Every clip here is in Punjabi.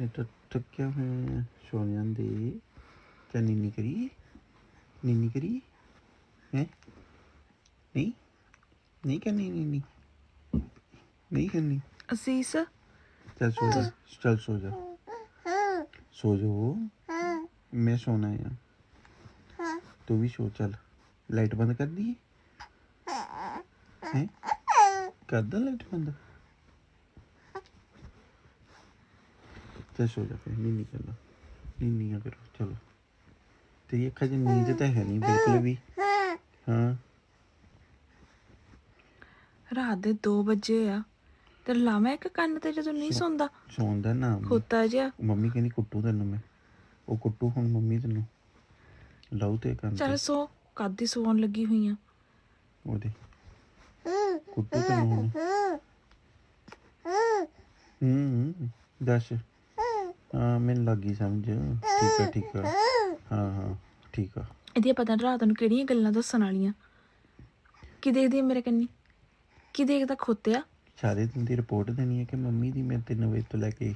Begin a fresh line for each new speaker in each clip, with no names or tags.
ਇਹ ਤਾਂ ਥੱਕਿਆ ਹੋਇਆ ਸੋ ਜਾਂਦੇ ਤੇ ਨੀਨੀ ਕਰੀ? ਨੀਨੀ ਕਰੀ? ਹੈ? ਨਹੀਂ? ਨਹੀਂ ਕਰਨੀ ਨੀਨੀ? ਨਹੀਂ ਕਰਨੀ?
ਅਸੀਸ?
ਚੱਲ ਸੋ ਜਾ ਚੱਲ ਸੋ ਜਾ। ਸੋ ਜਾ ਮੈਂ ਸੋਣਾ ਹੈ ਤੂੰ ਵੀ ਸੋ ਚੱਲ। ਲਾਈਟ ਬੰਦ ਕਰ ਦੀ ਹੈ? ਕਰ ਦਾ ਲਾਈਟ ਸੋ ਜਾ ਫਿਰ ਨੀਨੀ ਕਰ ਲਾ ਨੀਨੀ ਆ ਕਰੋ ਚਲੋ। ਤੇਰੀ ਅੱਖਾਂ 'ਚ ਨੀਂਦ ਤਾਂ ਹੈ ਨਹੀਂ ਬਿਲਕੁਲ ਵੀ। ਹਾਂ।
ਰਾਤ ਦੇ 2 ਵਜੇ ਆ। ਤੇ ਲਾਵਾਂ ਇੱਕ ਕੰਨ ਤੇ ਜਦੋਂ ਨਹੀਂ ਸੌਂਦਾ?
ਸੌਣ ਦਾ ਨਾਮ
ਖੋਤਾ ਜਿਹਾ।
ਮੰਮੀ ਕਹਿੰਦੀ ਕੁੱਟੂ ਤੈਨੂੰ ਮੈਂ। ਉਹ ਕੁੱਟੂ ਹੁਣ ਮੰਮੀ ਤੈਨੂੰ। ਲਾਉ ਤੇ ਕੰਨ
ਚੱਲ ਸੋ ਕਾਦੀ ਸੌਣ ਲੱਗੀ ਹੋਈ ਆ।
ਉਹਦੇ ਕੁੱਟੂ ਤੈਨੂੰ ਹੁਣ। ਹੂੰ। ਦੱਸ। ਹਾਂ ਮੈਨੂੰ ਲੱਗੀ ਸਮਝ। ਠੀਕ ਆ ਠੀਕ ਆ। ਹਾਂ ਹਾਂ ਠੀਕ ਆ।
ਇਹਦੀਆਂ ਪਤਾ ਨੀ ਰਾਤ ਨੂੰ ਕਿਹੜੀਆਂ ਗੱਲਾਂ ਦੱਸਣ ਵਾਲੀਆਂ? ਕੀ ਦੇਖਦੀ ਆ ਮੇਰੇ ਕੰਨੀ? ਕੀ ਦੇਖਦਾ ਖੋਤਿਆ
ਸਾਰੇ ਦਿਨ ਦੀ ਰਿਪੋਰਟ ਦੇਣੀ ਹੈ ਕਿ ਮੰਮੀ ਦੀ ਮੈਂ 3 ਵਜੇ ਤੋਂ ਲੈ ਕੇ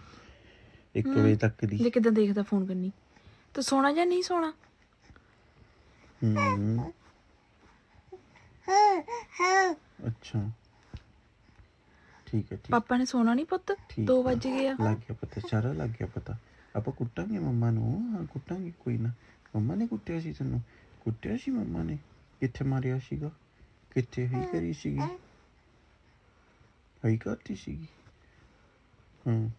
1 ਵਜੇ ਤੱਕ ਦੀ।
ਜੇ ਕਿਦਾਂ ਦੇਖਦਾ ਫੋਨ ਕਰਨੀ ਤੇ ਸੋਣਾ ਜਾਂ ਨਹੀਂ ਸੋਣਾ
ਹੂੰ। ਅੱਛਾ। ਠੀਕ ਹੈ ਠੀਕ
ਪਾਪਾ ਨੇ ਸੋਣਾ ਨਹੀਂ ਪੁੱਤ?
ਠੀਕ
2
ਆ।
ਵਜ ਗਏ ਆ।
ਲੱਗ ਗਿਆ ਪਤਾ ਸਾਰਾ ਲੱਗ ਗਿਆ ਪਤਾ। ਆਪਾਂ ਕੁੱਟਾਂਗੇ ਮੰਮਾ ਨੂੰ? ਹਾਂ ਕੁੱਟਾਂਗੇ ਕੋਈ ਨਾ। ਮੰਮਾ ਨੇ ਕੁੱਟਿਆ ਸੀ ਤੈਨੂੰ? ਕੁੱਟਿਆ ਸੀ ਮੰਮਾ ਨੇ? ਕਿੱਥੇ ਮਾਰਿਆ ਸੀਗਾ? ਕਿੱਥੇ ਹੀ ਕਰੀ ਸੀਗੀ? ਹੀ ਕਰਤੀ ਸੀਗੀ? ਹਾਂ।